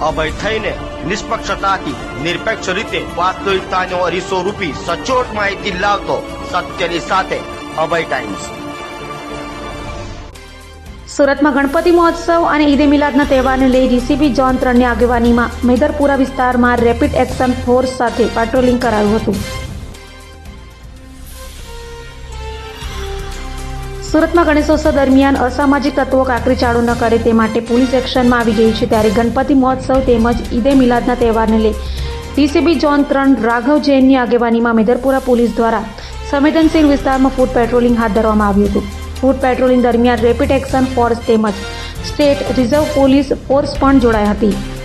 અભય થઈને નિષ્પક્ષતાથી, નિરપેક્ષ રીતે વાસ્તવિકતાનો અરીસો રૂપી સચોટ માહિતી લાવતો સત્યની સાથે અભય ટાઈમ્સ સુરતમાં ગણપતિ મહોત્સવ અને ઈદે મિલાદના તહેવારને લઈ જીસીબી જોન ત્રણની આગેવાનીમાં મેદરપુરા વિસ્તારમાં રેપિડ એક્શન ફોર્સ સાથે પેટ્રોલિંગ કરાયું હતું. સુરતમાં ગણેશોત્સવ દરમિયાન અસામાજિક તત્વો કાકરી ચાળો ન કરે તે માટે પોલીસ એક્શનમાં આવી ગઈ છે ત્યારે ગણપતિ મહોત્સવ તેમજ ઈદે મિલાદના તહેવારને લઈ ડીસીબી ઝોન ત્રણ રાઘવ જૈનની આગેવાનીમાં મેદરપુરા પોલીસ દ્વારા સંવેદનશીલ વિસ્તારમાં ફૂડ પેટ્રોલિંગ હાથ ધરવામાં આવ્યું હતું. ફૂડ પેટ્રોલિંગ દરમિયાન રેપિડ એક્શન ફોર્સ તેમજ સ્ટેટ રિઝર્વ પોલીસ ફોર્સ પણ જોડાઈ હતી.